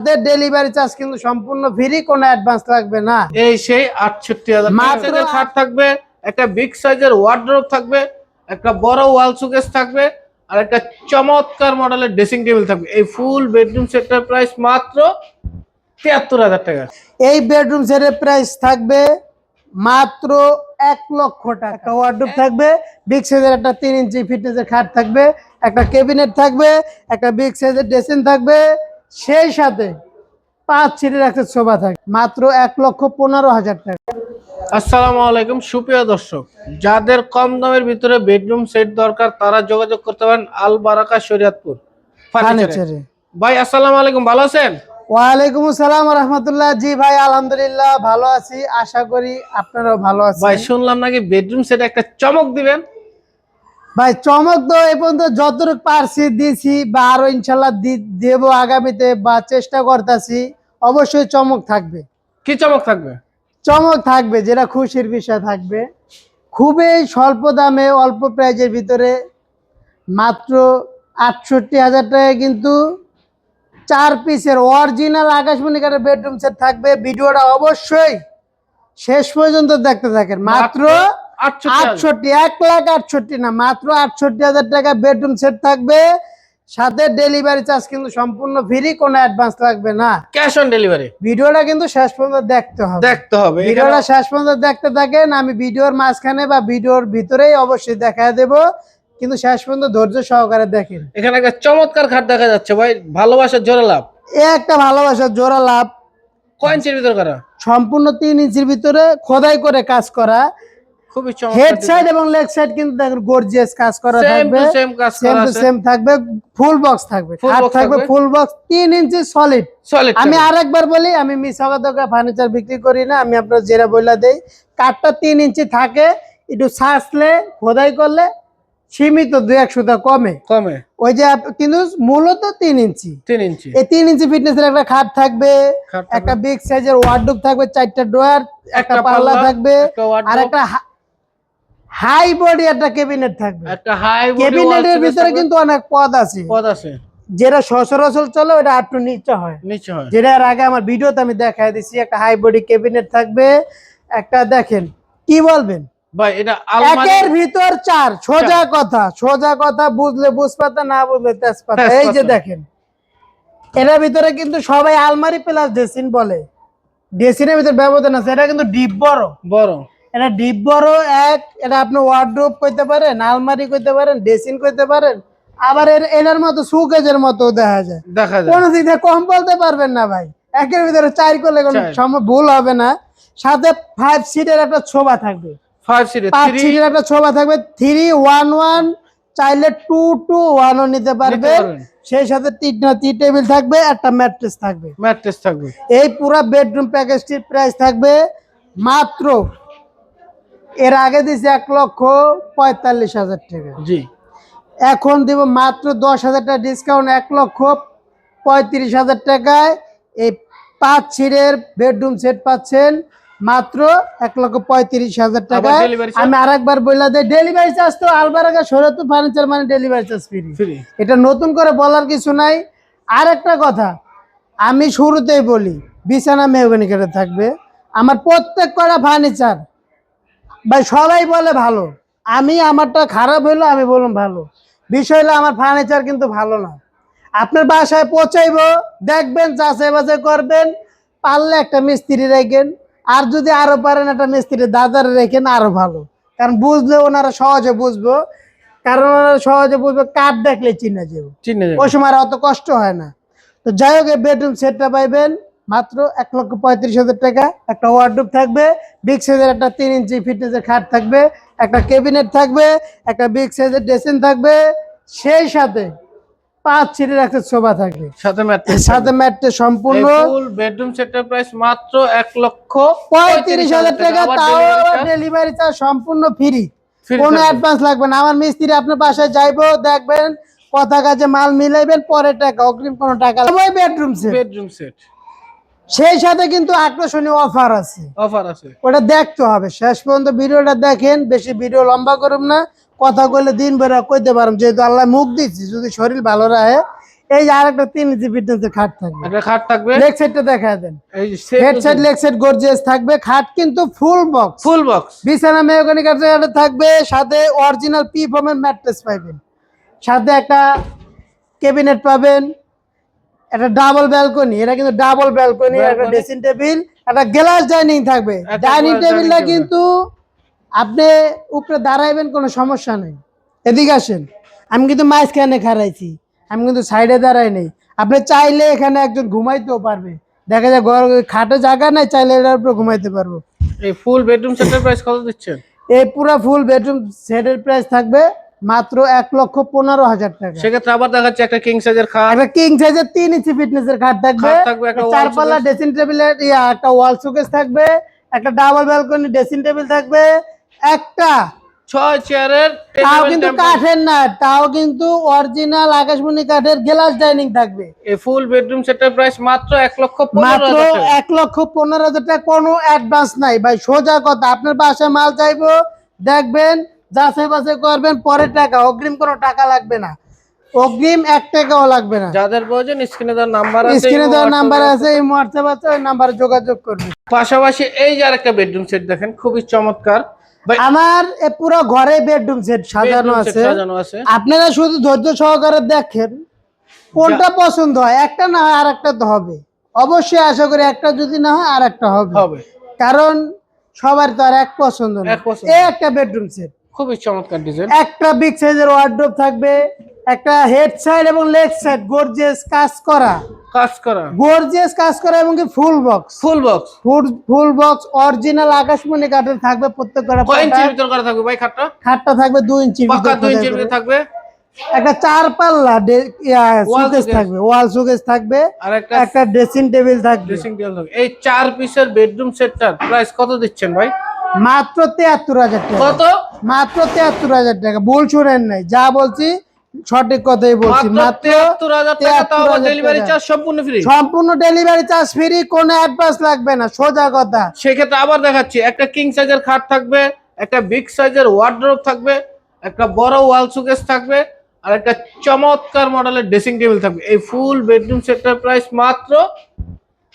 আমাদের delivery charge কিন্তু সম্পূর্ণ ফ্রি কোনো অ্যাডভান্স লাগবে না। এই সেই আটষট্টি হাজার মাত্র খাট থাকবে একটা বিগ সাইজের ওয়ার্ড্রোব থাকবে একটা বড় ওয়াল সুকেস থাকবে আর একটা চমৎকার মডেলের ড্রেসিং টেবিল থাকবে। এই ফুল বেডরুম সেটটার প্রাইস মাত্র তিয়াত্তর হাজার টাকা। এই বেডরুম সেটের প্রাইস থাকবে মাত্র এক লক্ষ টাকা। একটা ওয়ার্ডরোব থাকবে বিগ সাইজের একটা তিন ইঞ্চি ফিটনেসের খাট থাকবে একটা কেবিনেট থাকবে একটা বিগ সাইজের ড্রেসিং থাকবে সেই সাথে পাঁচ সিটের একটা সোফা থাকবে মাত্র এক লক্ষ পনেরো হাজার টাকা। আসসালামু আলাইকুম সুপ্রিয় দর্শক। যাদের কম দামের ভিতরে বেডরুম সেট দরকার তারা যোগাযোগ করতে পারেন আল বারাকা শরিয়াতপুর। ফার্নিচারে ভাই আসসালামু আলাইকুম ভালো আছেন? ওয়ালাইকুম আসসালাম রহমতুল্লাহ। জি ভাই আলহামদুলিল্লাহ ভালো আছি। আশা করি আপনারাও ভালো আছেন। ভাই শুনলাম নাকি বেডরুম সেট একটা চমক দিবেন? ভাই চমক তো এ পর্যন্ত যতটুকু পারছি দিছি বা আরও ইনশাল্লাহ দেবো আগামীতে বা চেষ্টা করতেছি। অবশ্যই চমক থাকবে। কি চমক থাকবে? চমক থাকবে যেটা খুশির বিষয় থাকবে। খুবই স্বল্প দামে অল্প প্রাইজের ভিতরে মাত্র আটষট্টি হাজার টাকায় কিন্তু চার পিসের অরিজিনাল আকাশমণি কাঠের বেডরুম সেট থাকবে। ভিডিওটা অবশ্যই শেষ পর্যন্ত দেখতে থাকেন। মাত্র আটষট্টি এক লাখ আটষট্টি না মাত্র আটষট্টি হাজার টাকা বেডরুম সেট থাকবে। সাথে ডেলিভারি চার্জ কিন্তু সম্পূর্ণ ফ্রি কোনো অ্যাডভান্স লাগবে না। ক্যাশ অন ডেলিভারি ভিডিওটা কিন্তু শেষ পর্যন্ত দেখতে হবে। দেখতে হবে ভিডিওটা শেষ পর্যন্ত দেখতে থাকেন আমি ভিডিওর মাঝখানে বা ভিডিওর ভিতরেই অবশ্যই দেখা দেব। কিন্তু শেষ পর্যন্ত ধৈর্য সহকারে দেখেন। এখানে একটা চমৎকার খাট দেখা যাচ্ছে ভাই ভালোবাসার জোড়া লাভ। এ একটা ভালোবাসার জোড়া লাভ। কয় ইঞ্চির ভিতর করা? সম্পূর্ণ তিন ইঞ্চির ভিতরে খোদাই করে কাজ করা। খুবই হেড সাইড এবং লেগ সাইড কিন্তু দেখেন গর্জিয়াস কাজ করা থাকবে। সেম কাজ করা আছে। সেম থাকবে। ফুল বক্স থাকবে। খাট থাকবে। ফুল বক্স তিন ইঞ্চি সলিড সলিড আমি আরেকবার বলি আমি মিসাগতকা ফার্নিচার বিক্রি করি না আমি আপনার জেরা বইলা দেই। কাঠটা তিন ইঞ্চি থাকে একটু ছাঁচলে খোদাই করলে সীমিত দুই এক সুতা কমে। কমে। ওই যে কিন্তু মূলত তিন ইঞ্চি তিন ইঞ্চি এই তিন ইঞ্চি ফিটনেসের একটা খাট থাকবে একটা বিগ সাইজের ওয়ার্ডরোব থাকবে চারটা ড্রয়ার একটা পাল্লা, থাকবে আর একটা হাই বডি একটা কেবিনেট থাকবে। একটা হাই কেবিনেটের ভিতরে কিন্তু অনেক পদ আছে। পদ আছে। যেটা সচরাচর চলে ওটা একটু নিচে হয়। নিচে হয়। যেটা এর আগে আমার ভিডিওতে আমি দেখাই দিছি একটা হাই বডি ক্যাবিনেট থাকবে। একটা দেখেন কি বলবেন? ভাই এটা একের ভিতর চার সোজা কথা সোজা কথা বুঝলে বুঝপাতা না বুঝলে তেজপাতা। এই যে দেখেন এটার ভিতরে কিন্তু সবাই আলমারি প্লাস ড্রেসিন বলে। ড্রেসিনের ভিতরে ব্যবধান আছে এটা কিন্তু ডিপ বড়। বড়। এটা ডিপ বড় এক এটা আপনি ওয়ার্ড্রোব করতে পারেন আলমারি করতে পারেন ড্রেসিন করতে পারেন আবার এর এটার মতো সুকেজের মতো দেখা যায়। দেখা যায়। কোন দিক কম বলতে পারবেন না ভাই। একের ভিতরে চার করলে কোনো। সম্ভব ভুল হবে না। সাথে ফাইভ সিটের একটা ছোবা থাকবে। ফাইভ সিটে পাঁচ থ্রি সিটের একটা ছোবা থাকবে। থ্রি ওয়ান ওয়ান চাইলে টু টু ওয়ানও নিতে পারবেন। পারবেন। সেই সাথে তিনটা টি টেবিল থাকবে একটা ম্যাট্রেস থাকবে। ম্যাট্রেস থাকবে। এই পুরা বেডরুম প্যাকেজটির প্রাইস থাকবে মাত্র এর আগে দিছে এক লক্ষ পঁয়তাল্লিশ হাজার টাকা। জি। এখন দিব মাত্র দশ হাজার টাকা ডিসকাউন্ট এক লক্ষ পঁয়ত্রিশ হাজার টাকায়। এই পাঁচ সিটের বেডরুম সেট পাচ্ছেন মাত্র এক লক্ষ পঁয়ত্রিশ হাজার টাকায়। আমি আর একবার বললাম যে ডেলিভারি চার্জ তো আলবারাগা সৈরত ফার্নিচার মানে ডেলিভারি চার্জ ফ্রি ফ্রি এটা নতুন করে বলার কিছু নাই। আর একটা কথা আমি শুরুতেই বলি বিছানা মেহগনি কেটে থাকবে। আমার প্রত্যেক করা ফার্নিচার ভাই সবাই বলে ভালো। আমি আমারটা খারাপ হইল আমি বললাম ভালো। বিষয় হলো আমার ফার্নিচার কিন্তু ভালো না। আপনার বাসায় পৌঁছাইবো দেখবেন যাচাই বাছাই করবেন পারলে একটা মিস্ত্রি রেখেন আর যদি আরও পারেন একটা মিস্ত্রি দাদার রেখেন আরও ভালো। কারণ বুঝলে ওনারা সহজে বুঝব। কারণ ওনারা সহজে বুঝবে কাঠ দেখলে চিনে যাব। চিনে যাবে। ওই সময় অত কষ্ট হয় না। তো যাই হোক এই বেডরুম সেটটা পাইবেন। মাত্র এক লক্ষ পঁয়ত্রিশ হাজার টাকা। একটা ওয়ার্ডরোব থাকবে বিগ সাইজের একটা তিন ইঞ্চি ফিটনেসের খাট থাকবে একটা কেবিনেট থাকবে একটা বিগ সাইজের ড্রেসিং থাকবে। সেই সাথে পাঁচ সিটের একটা সোফা থাকবে। সাথে ম্যাট্রেস সাথে ম্যাটে সম্পূর্ণ। ফুল বেডরুম সেটের প্রাইস মাত্র এক লক্ষ পঁয়ত্রিশ হাজার টাকা। তাও ডেলিভারি চার্জ সম্পূর্ণ ফ্রি কোনো অ্যাডভান্স লাগবে না। আমার মিস্ত্রি আপনার বাসায় যাইবো দেখবেন কথা কাজে মাল মিলাইবেন পরে টাকা অগ্রিম কোনো টাকা ওই বেডরুম সেট বেডরুম সেট সেই সাথে কিন্তু আকর্ষণীয় অফার আছে। অফার আছে। ওটা দেখতে হবে। শেষ পর্যন্ত ভিডিওটা দেখেন বেশি ভিডিও লম্বা করুন না। কথা কইলে দিন বেড়া কইতে পারুন যেহেতু আল্লাহ মুখ দিচ্ছি যদি শরীর ভালো রাখে এই যে আরেকটা তিন ইঞ্চি ফিটনেসের খাট থাকবে। একটা খাট থাকবে? লেগ সাইডটা দেখা দেন। Head side leg side gorgeous থাকবে। খাট কিন্তু ফুল বক্স ফুল বক্স বিছানা মেহগনি কাঠের থাকবে সাথে অরিজিনাল পি ফর্মের ম্যাট্রেস পাবেন সাথে একটা ক্যাবিনেট পাবেন। একটা ডাবল ব্যালকনি এটা কিন্তু ডাবল ব্যালকনি একটা ড্রেসিং টেবিল একটা গ্লাস ডাইনিং থাকবে। ডাইনিং টেবিলটা কিন্তু আপনি উপরে দাঁড়াইবেন কোনো সমস্যা নেই। এদিকে আসেন। আমি কিন্তু মাঝখানে খারাইছি আমি কিন্তু সাইডে দাঁড়াই নেই। আপনি চাইলে এখানে একজন ঘুমাইতেও পারবে। দেখা যায় ঘর খাটে জায়গা নাই চাইলে এটার উপরে ঘুমাইতে পারব। এই ফুল বেডরুম সেটের প্রাইস কত দিচ্ছেন? এই পুরো ফুল বেডরুম সেটের প্রাইস থাকবে মাত্র এক লক্ষ পনেরো হাজার টাকা। সেক্ষেত্রে আবার দেখাচ্ছে একটা কিং সাইজের খাট। একটা কিং সাইজের তিন ইঞ্চি ফিটনেস এর খাট থাকবে। চার পাল্লা ড্রেসিং টেবিলের একটা ওয়াল শোকেস থাকবে একটা ডাবল ব্যালকনি ড্রেসিং টেবিল থাকবে একটা ছয় চেয়ারের তাও কিন্তু কাঠের না তাও কিন্তু অরিজিনাল আকাশমণি কাঠের গ্লাস ডাইনিং থাকবে। এই ফুল বেডরুম সেটের প্রাইস মাত্র এক লক্ষ মাত্র এক লক্ষ পনেরো হাজার টাকা কোনো অ্যাডভান্স নাই। ভাই সোজা কথা আপনার বাসায় মাল চাইব দেখবেন যাচাই বাছাই করবেন পরে টাকা অগ্রিম কোনো টাকা লাগবে না। অগ্রিম এক টাকাও লাগবে না। যাদের প্রয়োজন স্ক্রিনে দেওয়ার নাম্বার আছে স্ক্রিনে দেওয়ার নাম্বার আছে। এই হোয়াটসঅ্যাপ আছে ওই নাম্বারে যোগাযোগ করবে পাশাপাশি এই যে আরেকটা বেডরুম সেট দেখেন খুবই চমৎকার। আমার এ পুরো ঘরে বেডরুম সেট সাজানো আছে। সাজানো আছে। আপনারা শুধু ধৈর্য সহকারে দেখেন কোনটা পছন্দ হয় একটা না হয় আর একটা তো হবে। অবশ্যই আশা করি একটা যদি না হয় আর একটা হবে। হবে। কারণ সবার তো আর এক পছন্দ না। এই একটা বেডরুম সেট খুবই চমৎকার ডিজাইন একটা বিগ সাইজের ওয়ার্ড্রোব থাকবে একটা হেড সাইড এবং লেগ সাইড গর্জিয়াস কাজ করা। কাজ করা। গর্জিয়াস কাজ করা এবং কি full box full box full full box original আকাশমণি কাঠের থাকবে প্রত্যেক প্রত্যেকটা কয় ইঞ্চির ভিতর করা থাকবে ভাই খাটটা? খাটটা থাকবে দুই ইঞ্চি পাকা দুই ইঞ্চির ভিতর থাকবে? একটা চার পাল্লা সুকেস থাকবে ওয়াল সুকেস থাকবে। আর একটা একটা ড্রেসিং টেবিল থাকবে। ড্রেসিং টেবিল থাকবে। এই চার পিসের বেডরুম সেটটার প্রাইস কত দিচ্ছেন ভাই? মাত্র তেহাত্তর হাজার টাকা। কত? মাত্র তেহাত্তর হাজার টাকা। ভুল শুনেন নাই। যা বলছি সঠিক কথাই বলছি। মাত্র মাত্র হাজার টাকা তাও আবার 73,000 ডেলিভারি চার্জ সম্পূর্ণ ফ্রি সম্পূর্ণ ডেলিভারি চার্জ ফ্রি কোনো অ্যাডভান্স লাগবে না। সোজা কথা। সেক্ষেত্রে আবার দেখাচ্ছি একটা কিং সাইজের খাট থাকবে একটা বিগ সাইজের ওয়ার্ড্রোব থাকবে একটা বড় ওয়াল সুকেস থাকবে আর একটা চমৎকার মডেলের ড্রেসিং টেবিল থাকবে। এই ফুল বেডরুম সেটটার প্রাইস মাত্র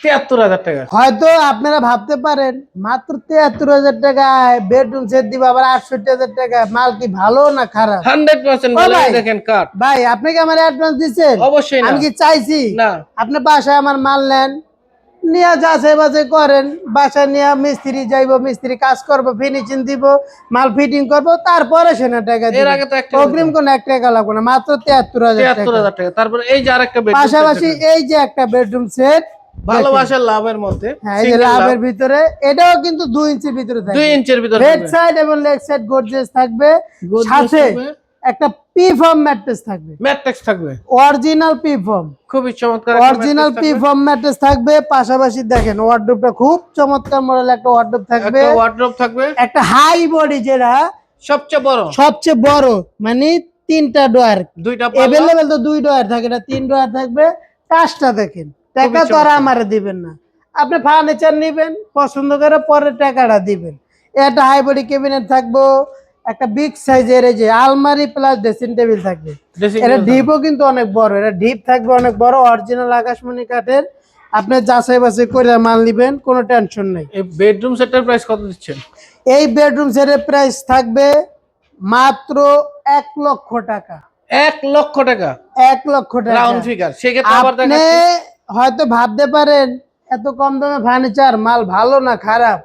তিয়াত্তর হাজার টাকা। হয়তো আপনারা ভাবতে পারেন মাত্র তেহাত্তর হাজার টাকায় বেডরুম সেট দিবে আবার আটষট্টি হাজার টাকা। মাল কি ভালো না খারাপ? হান্ড্রেড পার্সেন্ট দেখেন কাঠ ভাই আপনি কি আমার অ্যাডভান্স দিচ্ছেন? অবশ্যই আমি কি চাইছি? না। আপনি বাসায় আমার মাল নেন। নিয়ে যাচাই বাছাই করেন। বাসায় নিয়ে মিস্ত্রি যাইব মিস্ত্রি কাজ করব ফিনিশিং দিব মাল ফিটিং করব তারপরে সেনা টাকা এর আগে তো একটা অগ্রিম কোন এক টাকা লাগবে না মাত্র তিয়াত্তর হাজার তিয়াত্তর টাকা। তারপরে এই যে আরেকটা বেডরুম পাশাপাশি এই যে একটা বেডরুম সেট ভালোবাসার লাভের মধ্যে হ্যাঁ এই লাভের ভিতরে এটাও কিন্তু দুই ইঞ্চির ভিতরে ইঞ্চের ভিতরে হেড সাইড এবং লেগ সাইড গর্জিয়াস থাকবে। সাথে একটা পি ফর্ম ম্যাট্রেস থাকবে। অরিজিনাল পি ফর্ম খুবই চমৎকার অরিজিনাল পি ফর্ম ম্যাট্রেস থাকবে। পাশাপাশি দেখেন ওয়ার্ডরোবটা খুব চমৎকার মডেল একটা ওয়ার্ডরোব থাকবে। একটা ওয়ার্ড্রোব থাকবে। একটা হাই বডি যেটা সবচেয়ে বড়। সবচেয়ে বড় মানে তিনটা ডোয়ার দুইটা তো দুই ডোয়ার থাকে এটা তিন ডোয়ার থাকবে। কাজটা দেখেন। টাকা তো আর আমারে দিবেন না। আপনি ফার্নিচার নিবেন পছন্দ করে পরে টাকাটা দিবেন। একটা হাই বডি ক্যাবিনেট থাকব একটা বিগ সাইজের এই যে আলমারি প্লাস ড্রেসিং টেবিল থাকবে। এটা ডিপও কিন্তু অনেক বড় এটা ডিপ থাকবে অনেক বড় অরিজিনাল আকাশমণি কাঠের। আপনি যাচাই বাছাই করে মাল নিবেন কোনো টেনশন নেই। এই বেডরুম সেটের প্রাইস কত দিচ্ছেন? এই বেডরুম সেটের প্রাইস থাকবে মাত্র এক লক্ষ টাকা। এক লক্ষ টাকা? এক লক্ষ টাকা। রাউন্ড ফিগার সেক্ষেত্রে আবার হয়তো ভাবতে পারেন এত কম দামে ফার্নিচার মাল ভালো না খারাপ?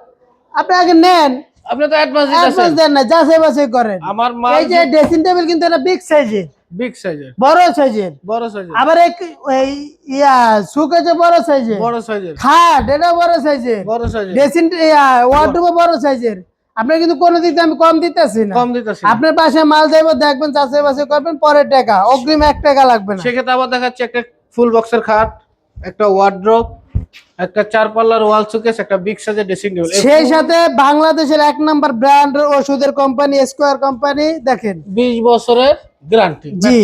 আপনি আগে নেন। আপনি তো অ্যাডভান্স দেন না যাচাই বাছাই করেন। আমার মাল এই যে ড্রেসিং টেবিল কিন্তু এটা বিগ সাইজের বিগ সাইজের বড় সাইজের বড় সাইজের আবার এক এই ইয়া সুক আছে বড় সাইজের বড় সাইজের খাট এটা বড় সাইজের বড় সাইজের ড্রেসিং ওয়ার্ডরোব বড়। সাইজের আপনার কিন্তু কোনো দিতে আমি কম দিতেছি না। কম দিতেছি আপনার পাশে মাল যাইবো দেখবেন যাচাই বাছাই করবেন পরে টাকা। অগ্রিম এক টাকা লাগবে না। সেক্ষেত্রে আবার দেখাচ্ছি একটা ফুল বক্সের খাট। একটা ওয়ার্ড্রোব একটা চার পাল্লার ওয়াল সুকেস একটা বিগ সাইজের ড্রেসিং টেবিল সেই সাথে বাংলাদেশের এক নাম্বার ব্র্যান্ড ওষুধের কোম্পানি স্কোয়ার কোম্পানি দেখেন। 20 বছরের গ্যারান্টি জি।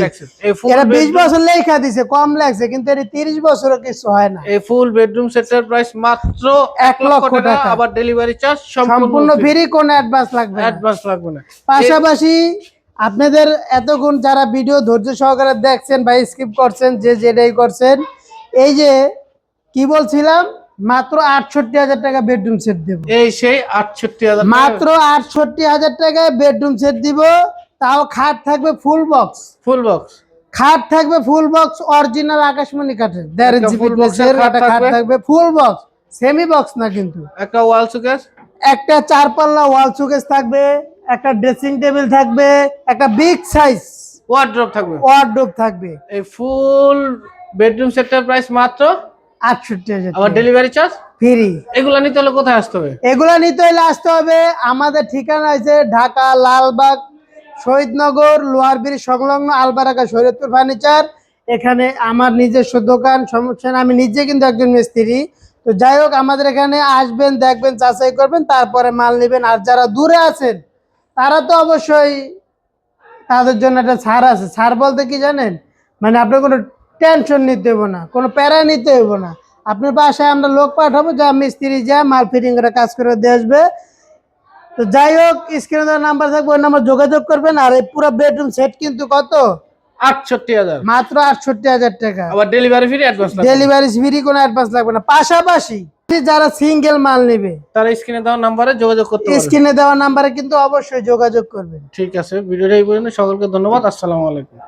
এরা বিশ বছর লেখা দিছে কম লাগছে কিন্তু এর তিরিশ বছরও কিছু হয় না। এই ফুল বেডরুম সেটের প্রাইস মাত্র এক লক্ষ টাকা আবার ডেলিভারি চার্জ সম্পূর্ণ ফ্রি কোনো অ্যাডভান্স লাগবে। অ্যাডভান্স লাগবে না। পাশাপাশি আপনাদের এতক্ষণ যারা ভিডিও ধৈর্য সহকারে দেখছেন বা স্কিপ করছেন যে যেটাই করছেন এই যে কি বলছিলাম? মাত্র আটষট্টি হাজার টাকা বেডরুম সেট দেব। এই সেই আটষট্টি হাজার মাত্র আটষট্টি হাজার টাকায় বেডরুম সেট দিব। তাও খাট থাকবে ফুল বক্স ফুল বক্স খাট থাকবে ফুল বক্স অরিজিনাল আকাশমণি কাঠের। দেড় এর খাট থাকবে? ফুল বক্স সেমি বক্স না কিন্তু। একটা ওয়াল সুকেস একটা চার পাল্লা ওয়াল সুকেস থাকবে একটা ড্রেসিং টেবিল থাকবে একটা বিগ সাইজ ওয়ার্ড্রপ থাকবে। ওয়ার্ডরোব থাকবে। এই ফুল বেডরুম সেটটার প্রাইস মাত্র আটষট্টি হাজার আবার ডেলিভারি চার্জ ফ্রি এগুলো নিতে হলে কোথায় আসতে হবে? এগুলা নিতে হলে আসতে হবে আমাদের ঠিকানা আছে ঢাকা লালবাগ শহীদনগর লোহারবির সংলগ্ন আলবারাকা শরীয়তপুর ফার্নিচার। এখানে আমার নিজস্ব দোকান সমস্যা আমি নিজে কিন্তু একজন মিস্ত্রি। তো যাই হোক আমাদের এখানে আসবেন দেখবেন যাচাই করবেন তারপরে মাল নেবেন। আর যারা দূরে আছেন তারা তো অবশ্যই তাদের জন্য একটা ছাড় আছে। ছাড় বলতে কি জানেন? মানে আপনার কোনো টেনশন নিতে হবে না কোনো প্যারা নিতে হবে না। আপনার বাসায় আমরা লোক পাঠাবো যা মিস্ত্রি যা মাল ফিটিং করে কাজ করে দিয়ে আসবে। তো যাই হোক স্ক্রিনে নাম্বার থাকবে ওই নাম্বার যোগাযোগ করবেন আর এই পুরো বেডরুম সেট কিন্তু কত? আটষট্টি হাজার। মাত্র আটষট্টি হাজার টাকা। আবার delivery free advance delivery free কোনো অ্যাডভান্স লাগবে না। পাশাপাশি যারা সিঙ্গেল মাল নেবে তারা স্ক্রিনে দেওয়া নাম্বারে যোগাযোগ করতে পারবে। স্ক্রিনে দেওয়া নাম্বারে কিন্তু অবশ্যই যোগাযোগ করবেন। ঠিক আছে ভিডিওটা এই পর্যন্ত। সকলকে ধন্যবাদ। আসসালামু আলাইকুম।